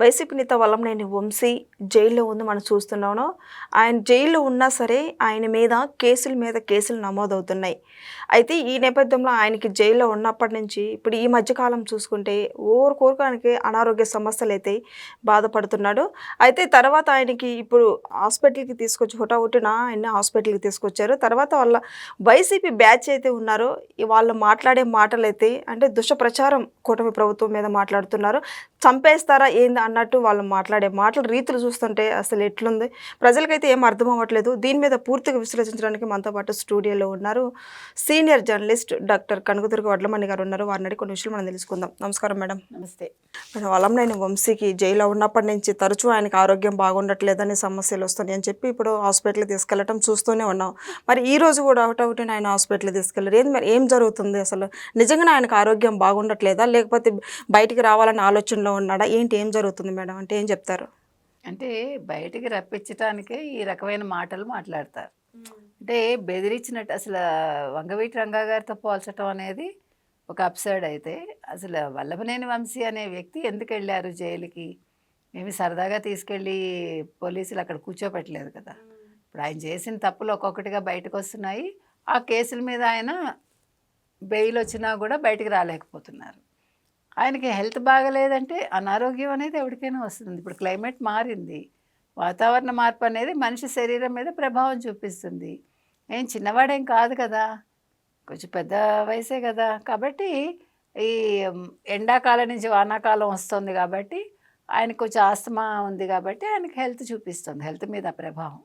YCP నేత వల్లంనేని వంశీ జైల్లో ఉంది మనం చూస్తున్నాను. ఆయన జైల్లో ఉన్నా సరే ఆయన మీద కేసుల మీద కేసులు నమోదవుతున్నాయి. అయితే ఈ నేపథ్యంలో ఆయనకి జైల్లో ఉన్నప్పటి నుంచి ఇప్పుడు ఈ మధ్యకాలం చూసుకుంటే ఊరుకోరుకానికి అనారోగ్య సమస్యలు అయితే బాధపడుతున్నాడు. అయితే తర్వాత ఆయనకి ఇప్పుడు హాస్పిటల్కి తీసుకొచ్చి హుటాహుటిన ఆయన హాస్పిటల్కి తీసుకొచ్చారు. తర్వాత వాళ్ళ వైసీపీ బ్యాచ్ అయితే ఉన్నారో వాళ్ళు మాట్లాడే మాటలు అయితే అంటే దుష్ప్రచారం కూటమి ప్రభుత్వం మీద మాట్లాడుతున్నారు. చంపేస్తారా ఏంది అన్నట్టు వాళ్ళు మాట్లాడే మాటల రీతులు చూస్తుంటే అసలు ఎట్లుంది? ప్రజలకైతే ఏం అర్థం అవ్వట్లేదు. దీని మీద పూర్తిగా విశ్లేషించడానికి మనతో పాటు స్టూడియోలో ఉన్నారు senior journalist doctor Kanakadurga Vadlamani garu ఉన్నారు. వారిని అడిగి కొన్ని విషయాలు మనం తెలుసుకుందాం. నమస్కారం మేడం. నమస్తే. మేడం వలంనేని వంశీకి జైల్లో ఉన్నప్పటి నుంచి తరచూ ఆయనకి ఆరోగ్యం బాగుండట్లేదని సమస్యలు వస్తున్నాయి అని చెప్పి ఇప్పుడు హాస్పిటల్కి తీసుకెళ్ళటం చూస్తూనే ఉన్నాం. మరి ఈ రోజు కూడా ఒకటి ఒకటి ఆయన హాస్పిటల్కి తీసుకెళ్ళారు. ఏంది మరి ఏం జరుగుతుంది అసలు? నిజంగానే ఆయనకు ఆరోగ్యం బాగుండట్లేదా? లేకపోతే బయటికి రావాలని ఆలోచనలో ఉన్నాడా? ఏంటి? ఏం జరుగుతుంది మేడం? అంటే ఏం చెప్తారు? అంటే బయటికి రప్పించటానికే ఈ రకమైన మాటలు మాట్లాడతారు. అంటే బెదిరించినట్టు అసలు వంగవీటి రంగా గారితో పోల్చడం అనేది ఒక అప్సైడ్ అయితే అసలు వల్లభనేని వంశీ అనే వ్యక్తి ఎందుకు వెళ్ళారు జైలుకి? మేము సరదాగా తీసుకెళ్ళి పోలీసులు అక్కడ కూర్చోపెట్టలేదు కదా. ఇప్పుడు ఆయన చేసిన తప్పులు ఒక్కొక్కటిగా బయటకు వస్తున్నాయి. ఆ కేసుల మీద ఆయన బెయిల్ వచ్చినా కూడా బయటికి రాలేకపోతున్నారు. ఆయనకి హెల్త్ బాగలేదంటే అనారోగ్యం అనేది ఎవరికైనా వస్తుంది. ఇప్పుడు క్లైమేట్ మారింది. వాతావరణ మార్పు అనేది మనిషి శరీరం మీద ప్రభావం చూపిస్తుంది. ఏం చిన్నవాడేం కాదు కదా. కొంచెం పెద్ద వయసే కదా. కాబట్టి ఈ ఎండాకాలం నుంచి వానాకాలం వస్తుంది కాబట్టి ఆయనకు కొంచెం ఆస్తమా ఉంది కాబట్టి ఆయనకి హెల్త్ చూపిస్తుంది. హెల్త్ మీద ప్రభావం.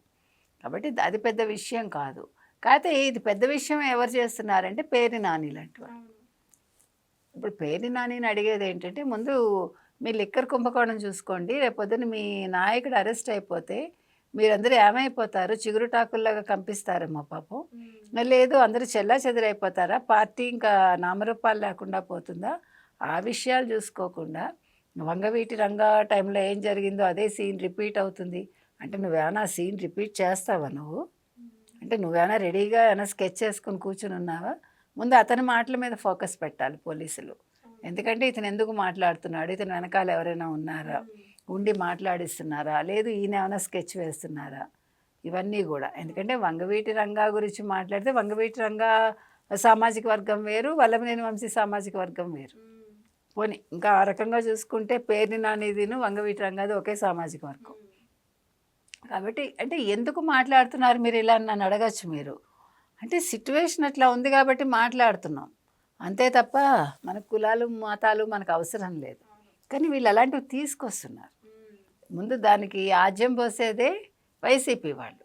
కాబట్టి అది పెద్ద విషయం కాదు. కాకపోతే ఇది పెద్ద విషయం ఎవరు చేస్తున్నారంటే పేరు నాని లాంటి వాళ్ళు. ఇప్పుడు పేరు నానిని అడిగేది ఏంటంటే ముందు మీ లిక్కర్ కుంభకోణం చూసుకోండి. రేపొద్దున మీ నాయకుడు అరెస్ట్ అయిపోతే మీరందరూ ఏమైపోతారు? చిగురుటాకుల్లాగా కంపిస్తారేమో పాపం. లేదు అందరూ చెల్లా చెదిరైపోతారా పార్టీ ఇంకా నామరూపాలు లేకుండా పోతుందా? ఆ విషయాలు చూసుకోకుండా వంగవీటి రంగా టైంలో ఏం జరిగిందో అదే సీన్ రిపీట్ అవుతుంది. అంటే నువ్వేమైనా సీన్ రిపీట్ చేస్తావా నువ్వు? అంటే నువ్వేమైనా రెడీగా ఏమైనా స్కెచ్ చేసుకుని కూర్చుని ఉన్నావా? ముందు అతని మాటల మీద ఫోకస్ పెట్టాలి పోలీసులు. ఎందుకంటే ఇతను ఎందుకు మాట్లాడుతున్నాడు? ఇతను వెనకాల ఎవరైనా ఉన్నారా? ఉండి మాట్లాడిస్తున్నారా? లేదు ఈయన ఏమైనా స్కెచ్ వేస్తున్నారా? ఇవన్నీ కూడా. ఎందుకంటే వంగవీటి రంగా గురించి మాట్లాడితే వంగవీటి రంగా సామాజిక వర్గం వేరు వల్లభనేని వంశీ సామాజిక వర్గం వేరు. పోనీ ఇంకా ఆ రకంగా చూసుకుంటే పేరుని నానిదిను వంగవీటి రంగాది ఒకే సామాజిక వర్గం. కాబట్టి అంటే ఎందుకు మాట్లాడుతున్నారు మీరు ఇలా నన్ను అడగచ్చు మీరు? అంటే సిట్యువేషన్ అట్లా ఉంది కాబట్టి మాట్లాడుతున్నాం. అంతే తప్ప మన కులాలు మతాలు మనకు అవసరం లేదు. కానీ వీళ్ళు అలాంటివి తీసుకొస్తున్నారు. ముందు దానికి ఆజ్యం పోసేదే వైసీపీ వాళ్ళు.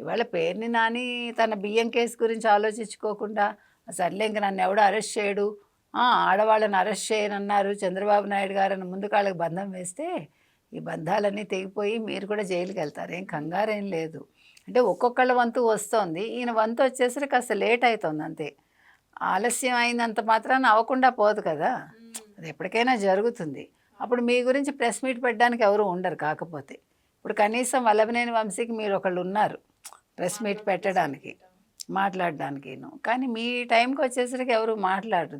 ఇవాళ పేరుని నాని తన బియ్యం కేసు గురించి ఆలోచించుకోకుండా సర్లే ఇంక నన్ను ఎవడో అరెస్ట్ చేయడు ఆడవాళ్ళని అరెస్ట్ చేయనన్నారు చంద్రబాబు నాయుడు గారని ముందు కాళ్ళకి బంధం వేస్తే ఈ బంధాలన్నీ తెగిపోయి మీరు కూడా జైలుకి వెళ్తారు ఏం కంగారేం లేదు. అంటే ఒక్కొక్కళ్ళ వంతు వస్తోంది. ఈయన వంతు వచ్చేసరికి కాస్త లేట్ అవుతుంది అంతే. ఆలస్యం అయినంత మాత్రాన అవ్వకుండా పోదు కదా. అది ఎప్పటికైనా జరుగుతుంది. అప్పుడు మీ గురించి ప్రెస్ మీట్ పెట్టడానికి ఎవరు ఉండరు కాకపోతే. ఇప్పుడు కనీసం వల్లభనేని వంశీకి మీరు ఒకళ్ళు ఉన్నారు. ప్రెస్ మీట్ పెట్టడానికి మాట్లాడడానికి కానీ మీ టైంకి వచ్చేసరికి ఎవరు మాట్లాడరు.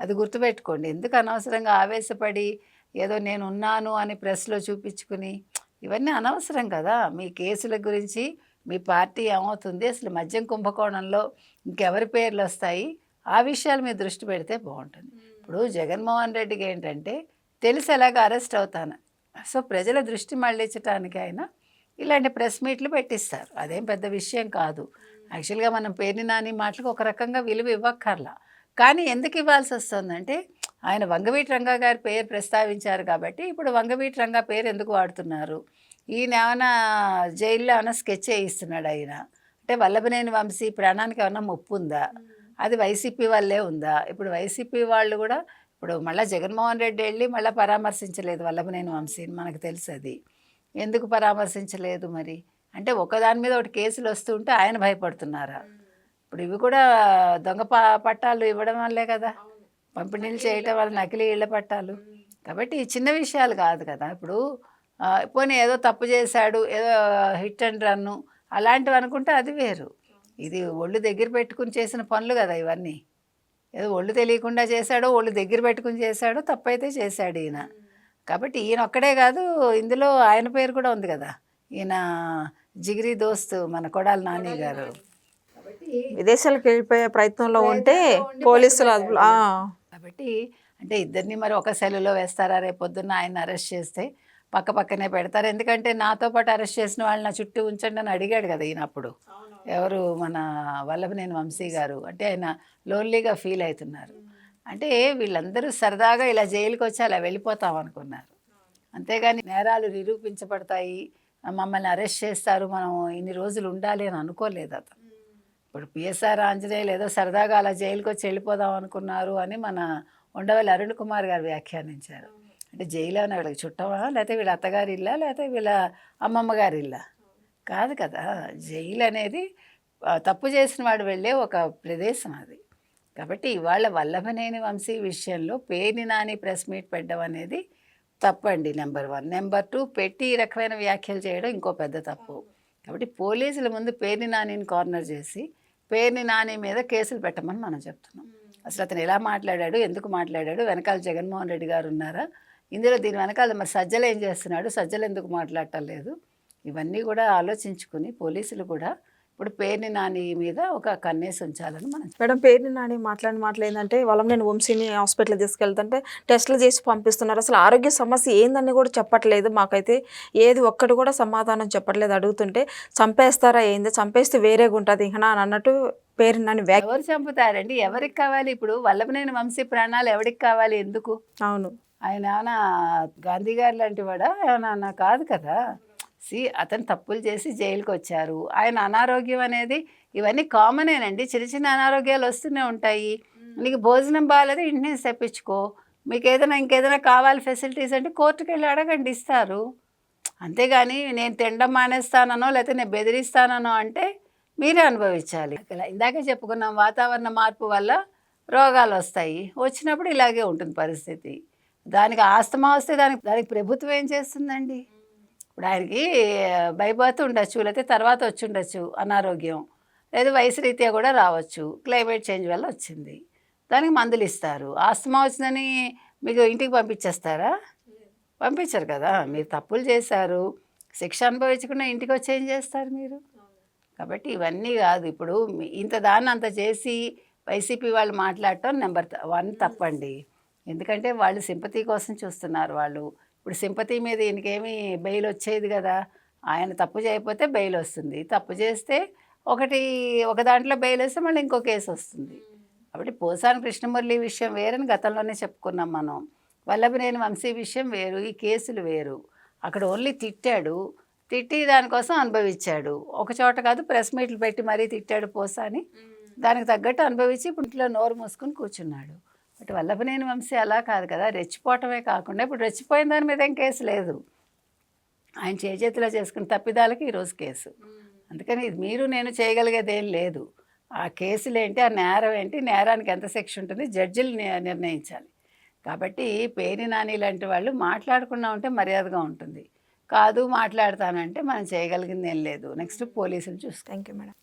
అది గుర్తుపెట్టుకోండి. ఎందుకు అనవసరంగా ఆవేశపడి ఏదో నేను ఉన్నాను అని ప్రెస్లో చూపించుకుని ఇవన్నీ అనవసరం కదా. మీ కేసుల గురించి మీ పార్టీ ఏమవుతుంది? అసలు మద్యం కుంభకోణంలో ఇంకెవరి పేర్లు వస్తాయి ఆ విషయాల మీద దృష్టి పెడితే బాగుంటుంది. ఇప్పుడు జగన్మోహన్ రెడ్డికి ఏంటంటే తెలిసి ఎలాగ అరెస్ట్ అవుతాను. సో ప్రజల దృష్టి మళ్ళించడానికి ఆయన ఇలాంటి ప్రెస్ మీట్లు పెట్టిస్తారు. అదేం పెద్ద విషయం కాదు. యాక్చువల్గా మనం పేరుని నాని మాటలకు ఒక రకంగా విలువ ఇవ్వక్కర్లా. కానీ ఎందుకు ఇవ్వాల్సి వస్తుందంటే ఆయన వంగవీటి రంగా గారి పేరు ప్రస్తావించారు కాబట్టి ఇప్పుడు వంగవీటి రంగా పేరు ఎందుకు వాడుతున్నారు? ఈయన ఏమైనా జైల్లో ఏమైనా స్కెచ్ వేయిస్తున్నాడు ఆయన. అంటే వల్లభనేని వంశీ ప్రాణానికి ఏమైనా ముప్పు ఉందా? అది వైసీపీ వాళ్ళే ఉందా? ఇప్పుడు వైసీపీ వాళ్ళు కూడా ఇప్పుడు మళ్ళీ జగన్మోహన్ రెడ్డి వెళ్ళి మళ్ళీ పరామర్శించలేదు వల్లభనేని వంశీని మనకు తెలుసు అది. ఎందుకు పరామర్శించలేదు మరి? అంటే ఒకదాని మీద ఒకటి కేసులు వస్తుంటే ఆయన భయపడుతున్నారా? ఇప్పుడు ఇవి కూడా దొంగ పట్టాలు ఇవ్వడం వల్లే కదా. పంపిణీలు చేయటం వల్ల నకిలీ ఇళ్ళ పట్టాలు. కాబట్టి ఈ చిన్న విషయాలు కాదు కదా. ఇప్పుడు పోనీ ఏదో తప్పు చేశాడు ఏదో హిట్ అండ్ రన్ను అలాంటివి అనుకుంటే అది వేరు. ఇది ఒళ్ళు దగ్గర పెట్టుకుని చేసిన పనులు కదా ఇవన్నీ. ఏదో ఒళ్ళు తెలియకుండా చేశాడో ఒళ్ళు దగ్గర పెట్టుకుని చేశాడో తప్పైతే చేశాడు ఈయన. కాబట్టి ఈయన ఒక్కడే కాదు ఇందులో ఆయన పేరు కూడా ఉంది కదా. ఈయన జిగిరి దోస్త్ మన కొడాలి నాని గారు. విదేశాలకు వెళ్ళిపోయే ప్రయత్నంలో ఉంటే పోలీసులు కాబట్టి అంటే ఇద్దరిని మరి ఒక సెల్లులో వేస్తారా? రేపు పొద్దున్న ఆయన అరెస్ట్ చేస్తే పక్క పక్కనే పెడతారు. ఎందుకంటే నాతో పాటు అరెస్ట్ చేసిన వాళ్ళు నా చుట్టూ ఉంచండి అని అడిగాడు కదా ఈయన అప్పుడు ఎవరు? మన వల్లభనేని వంశీ గారు. అంటే ఆయన లోన్లీగా ఫీల్ అవుతున్నారు. అంటే వీళ్ళందరూ సరదాగా ఇలా జైలుకి వచ్చి అలా వెళ్ళిపోతాం అనుకున్నారు. అంతేగాని నేరాలు నిరూపించబడతాయి. మమ్మల్ని అరెస్ట్ చేస్తారు. మనం ఇన్ని రోజులు ఉండాలి అని అనుకోలేదు అతను. ఇప్పుడు పిఎస్ఆర్ ఆంజనేయులు ఏదో సరదాగా అలా జైలుకి వచ్చి వెళ్ళిపోదాం అనుకున్నారు అని మన ఉండవల్లి అరుణ్ కుమార్ గారు వ్యాఖ్యానించారు. అంటే జైలు అని వీళ్ళకి చుట్టమా? లేకపోతే వీళ్ళ అత్తగారి ఇల్లా లేకపోతే వీళ్ళ అమ్మమ్మ గారి ఇల్లా కాదు కదా. జైలు అనేది తప్పు చేసిన వాడు వెళ్ళే ఒక ప్రదేశం అది. కాబట్టి ఇవాళ వల్లభనేని వంశీ విషయంలో పేని నాని ప్రెస్ మీట్ పెట్టడం అనేది తప్పండి నెంబర్ వన్. నెంబర్ టూ పెట్టి ఈ రకమైన వ్యాఖ్యలు చేయడం ఇంకో పెద్ద తప్పు. కాబట్టి పోలీసుల ముందు పేర్ని నానిని కార్నర్ చేసి పేర్ని నాని మీద కేసులు పెట్టమని మనం చెప్తున్నాం. అసలు అతను ఎలా మాట్లాడాడు? ఎందుకు మాట్లాడాడు? వెనకాల జగన్మోహన్ రెడ్డి గారు ఉన్నారా? ఇందులో దీని వెనకాల మరి సజ్జలు ఏం చేస్తున్నాడు? సజ్జలు ఎందుకు మాట్లాడటం లేదు? ఇవన్నీ కూడా ఆలోచించుకుని పోలీసులు కూడా ఇప్పుడు పేర్ని నాని మీద ఒక కన్నేసి ఉంచాలని మనం మేడం పేరుని నాని మాట్లాడిన మాటలు ఏంటంటే వాళ్ళం నేను వంశీని హాస్పిటల్ తీసుకెళ్తుంటే టెస్టులు చేసి పంపిస్తున్నారు. అసలు ఆరోగ్య సమస్య ఏందని కూడా చెప్పట్లేదు మాకైతే. ఏది ఒక్కటి కూడా సమాధానం చెప్పట్లేదు అడుగుతుంటే చంపేస్తారా ఏంది? చంపేస్తే వేరేగా ఉంటుంది. ఇంకా అని అన్నట్టు పేరు నాని వ్యాఖ్య ఎవరు చంపుతారండి? ఎవరికి కావాలి ఇప్పుడు? వల్లభనేని వంశీ ప్రాణాలు ఎవరికి కావాలి? ఎందుకు? అవును. ఆయన ఏమైనా గాంధీ గారు లాంటి వాడా? ఏమైనా కాదు కదా. సి అతను తప్పులు చేసి జైలుకి వచ్చారు ఆయన అనారోగ్యం అనేది ఇవన్నీ కామనేనండి చిన్న చిన్న అనారోగ్యాలు వస్తూనే ఉంటాయి. నీకు భోజనం బాగాలేదు ఇంటి నుంచి తెప్పించుకో. మీకు ఏదైనా ఇంకేదైనా కావాలి ఫెసిలిటీస్ అంటే కోర్టుకు వెళ్ళి అడగండి ఇస్తారు. అంతేగాని నేను తినడం మానేస్తానో లేకపోతే నేను బెదిరిస్తానో అంటే మీరే అనుభవించాలి. ఇందాకే చెప్పుకున్నాం వాతావరణ మార్పు వల్ల రోగాలు వస్తాయి. వచ్చినప్పుడు ఇలాగే ఉంటుంది పరిస్థితి. దానికి ఆస్తమా వస్తే దానికి దానికి ప్రభుత్వం ఏం చేస్తుందండి? ఇప్పుడు ఆయనకి భయపడుతూ ఉండొచ్చు లేకపోతే తర్వాత వచ్చి ఉండొచ్చు అనారోగ్యం. లేదు వయసు రీత్యా కూడా రావచ్చు. క్లైమేట్ చేంజ్ వల్ల వచ్చింది. దానికి మందులు ఇస్తారు. ఆస్తమా వచ్చిందని మీకు ఇంటికి పంపించేస్తారా? పంపించరు కదా. మీరు తప్పులు చేశారు. శిక్ష అనుభవించకుండా ఇంటికి వచ్చి ఏం చేస్తారు మీరు? కాబట్టి ఇవన్నీ కాదు. ఇప్పుడు ఇంత దాన్ని అంత చేసి వైసీపీ వాళ్ళు మాట్లాడటం నెంబర్ వన్ తప్పండి. ఎందుకంటే వాళ్ళు సింపతి కోసం చూస్తున్నారు వాళ్ళు. ఇప్పుడు సింపతి మీద ఈయనకేమి బెయిల్ వచ్చేది కదా ఆయన తప్పు చేయకపోతే బెయిల్ వస్తుంది తప్పు చేస్తే ఒకటి ఒక దాంట్లో బెయిల్ వస్తే మళ్ళీ ఇంకో కేసు వస్తుంది కాబట్టి పోసాని కృష్ణమురళి విషయం వేరని గతంలోనే చెప్పుకున్నాం మనం. వల్లభనేని వంశీ విషయం వేరు ఈ కేసులు వేరు. అక్కడ ఓన్లీ తిట్టాడు తిట్టి దానికోసం అనుభవించాడు. ఒక చోట కాదు ప్రెస్ మీట్లు పెట్టి మరీ తిట్టాడు పోసాని. దానికి తగ్గట్టు అనుభవించి ఇప్పుడు ఇంట్లో నోరు మూసుకుని కూర్చున్నాడు. బట్ వల్లభనేని వంశీ అలా కాదు కదా. రెచ్చిపోవటమే కాకుండా ఇప్పుడు రెచ్చిపోయిన దాని మీద ఏం కేసు లేదు. ఆయన చేతిలో చేసుకున్న తప్పిదాలకి ఈరోజు కేసు. అందుకని ఇది మీరు నేను చేయగలిగేది ఏం లేదు. ఆ కేసులు ఏంటి ఆ నేరం ఏంటి నేరానికి ఎంత శిక్ష ఉంటుంది జడ్జిలు నిర్ణయించాలి. కాబట్టి పేరి నాని లాంటి వాళ్ళు మాట్లాడకుండా ఉంటే మర్యాదగా ఉంటుంది. కాదు మాట్లాడతానంటే మనం చేయగలిగింది ఏం లేదు. నెక్స్ట్ పోలీసులు చూస్తాం థ్యాంక్ యూ మేడం.